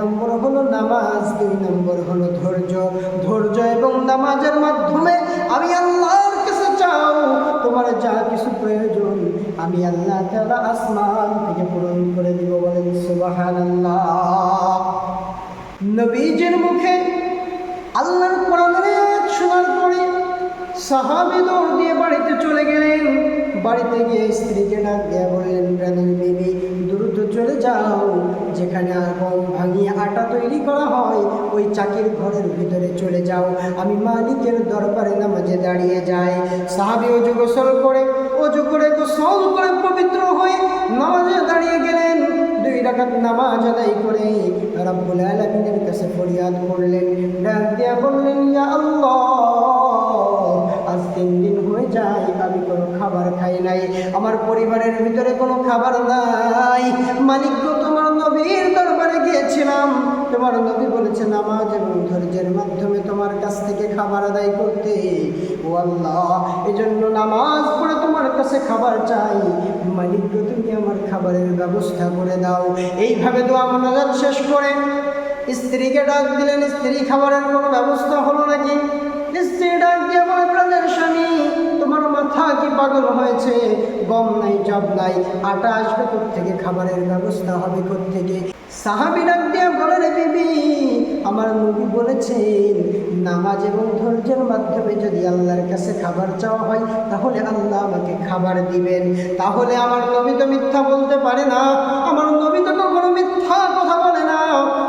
নম্বর হলো নামাজ, দুই নম্বর হলো ধৈর্য। ধৈর্য এবং নামাজের মাধ্যমে আমি আল্লাহর কাছে চাও, তোমার যা কিছু প্রয়োজন, আমি আল্লাহ তাআলা আসমান থেকে পূরণ করে দিব বলেন সুবাহান আল্লাহ নবীজের মুখে আল্লাহর কোরআনের শোনার পরে সাহাবি দৌড় দিয়ে বাড়িতে চলে গেলেন। বাড়িতে গিয়ে স্ত্রীকে ডাক দেয়া বললেন, প্রাণের বেবি চলে যাও, যেখানে গম ভাঙিয়ে আটা তৈরি করা হয়, ওই চাকির ঘরের ভিতরে চলে যাও। আমি মালিকের দরবারে নামাজে দাঁড়িয়ে যাই। সাহাবি অজু গোসল করে, অজু করে তো গোসল করে পবিত্র হয়ে নামাজে দাঁড়িয়ে গেলেন। দুই রাকাত নামাজ আদায় করে রব্বুল আলামিনের কাছে ফরিয়াদ করলেন। ডাক দিয়া বললেন আজ তিন দিন হয়ে যায়, আমি কোনো খাবার খাই নাই। আমার পরিবারের ভিতরে কোনো খাবার নাই। মালিক গো, তোমার নবীর দরবারে গিয়েছিলাম। তোমার নবী বলেছে নামাজ এবং ধৈর্যের মাধ্যমে তোমার কাছ থেকে খাবার আদায় করতে। ও আল্লাহ এজন্য নামাজ পড়ে তোমার কাছে খাবার চাই। মালিক তুমি আমার খাবারের ব্যবস্থা করে দাও। এইভাবে দোয়া মনোজাত শেষ করে স্ত্রীকে ডাক দিলেন স্ত্রী খাবারের কোনো ব্যবস্থা হলো নাকি? স্ত্রী ডাক দিয়ে গম নাই, জব নাই। আটা আসবে থেকে খাবারের ব্যবস্থা হবে থেকে সাহাবি ডাক বলে, রে বিবি, আমার নবী বলেছেন, নামাজ এবং ধৈর্যের মাধ্যমে যদি আল্লাহর কাছে খাবার চাওয়া হয়, তাহলে আল্লাহ আমাকে খাবার দিবেন। তাহলে আমার নবী তো মিথ্যা বলতে পারে না। আমার নবী তো কখনো মিথ্যা কথা বলে না।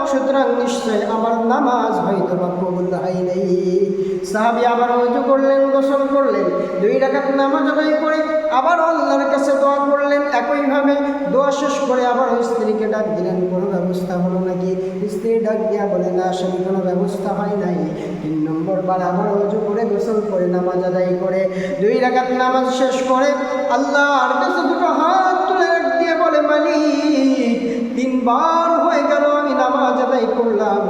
সুতরাং নিশ্চয় আমার নামাজ হয়তো বা কবুল হয় নাই। সাহাবি আবার অজু করলেন, গোসল করলেন। দুই রাকাত নামাজ আদায় করে শেষ করে আবার ওই স্ত্রীকে ডাক দিলেন, কোনো ব্যবস্থা হলো নাকি? স্ত্রী ডাক দিয়া বলে, না আসলে কোনো ব্যবস্থা হয় নাই। তিন নম্বর বার আবার অজু করে গোসল করে, নামাজ আদায় করে। দুই রাগাত নামাজ শেষ করে আল্লাহ কাছে দুটো হাত তুলে রাখ দিয়ে বলে, মালিক, তিনবার হয়ে গেল আমি নামাজ আদায় করলাম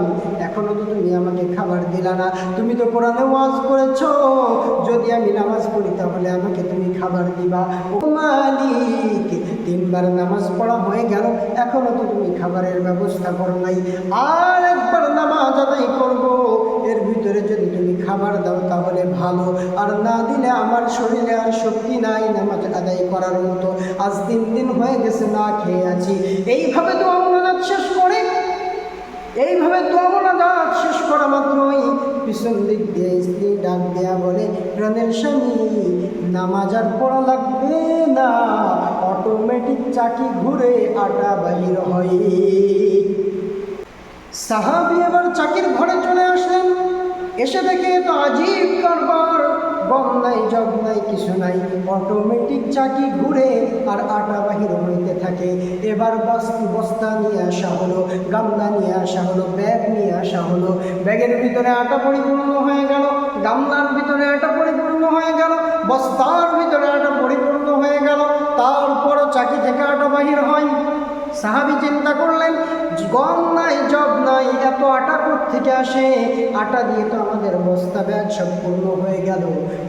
এখনও তো তুমি আমাকে খাবার দিলা না। তুমি তো কোরআনে ওয়াজ করেছ। যদি আমি নামাজ পড়ি, তাহলে আমাকে তুমি খাবার দিবা। ও মালিক, তিনবার নামাজ পড়া হয়ে গেল। এখনও তো তুমি খাবারের ব্যবস্থা করো নাই। আর একবার নামাজ আদায় করব। এর ভিতরে যদি তুমি খাবার দাও, তাহলে ভালো। আর না দিলে আমার শরীরে আর শক্তি নাই নামাজ আদায় করার মতো। আজ তিন দিন হয়ে গেছে, না খেয়ে আছি। এইভাবে তো আমরা শেষ করে। এইভাবে তো শেষ করা মাত্রই পিছন দিক দিয়ে স্ত্রী ডাক দেয়া বলে প্রাণের স্বামী, নামাজ আর পড়া লাগবে না। অটোমেটিক চাকি ঘুরে আটা বাহির হয়। সাহাবি এবার চাকির ঘরে চলে আসলেন। এসে দেখে তো আজীব কারবার নাই জব নাই, কিছু নাই। অটোমেটিক চাকি ঘুরে আর আটা বাহির হইতে থাকে। এবার বস্তি বস্তা নিয়ে আসা হলো, গামলা নিয়ে আসা হলো, ব্যাগ নিয়ে আসা হলো। ব্যাগের ভিতরে আটা পরিপূর্ণ হয়ে গেল, গামলার ভিতরে আটা পরিপূর্ণ হয়ে গেল, বস্তার ভিতরে আটা পরিপূর্ণ হয়ে গেল। তারপরও চাকি থেকে আটা বাহির হয়। সাহাবি চিন্তা করলেন, গম নাই জব নাই এত আটা থেকে আসে? আটা দিয়ে তো আমাদের বস্তা ব্যাগ সম্পূর্ণ হয়ে গেল।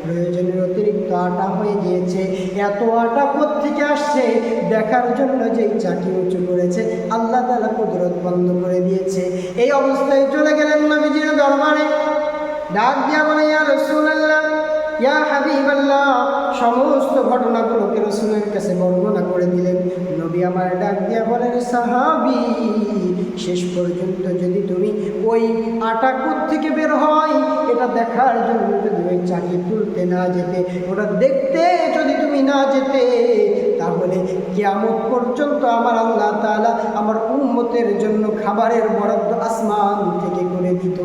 প্রয়োজনের অতিরিক্ত আটা হয়ে গিয়েছে। এত আটা থেকে আসছে? দেখার জন্য যে চাকি উঁচু করেছে, আল্লাহ তালা কুদরত বন্ধ করে দিয়েছে। এই অবস্থায় চলে গেলেন নবীজির দরবারে। ডাক দিয়া মানে ইয়া ইয়া হাবিবাল্লাহ, সমস্ত ঘটনাগুলোকে রসুলের কাছে বর্ণনা করে দিলেন? নবী আমার ডাক দিয়া বলেন, সাহাবি, শেষ পর্যন্ত যদি তুমি ওই আটা থেকে বের হয়, এটা দেখার জন্য যদি ওই চাকি তুলতে না যেতে, ওটা দেখতে যদি তুমি না যেতে, তাহলে কিয়ামত পর্যন্ত আমার আল্লাহ তালা আমার উম্মতের জন্য খাবারের বরাদ্দ আসমান থেকে করে দিত।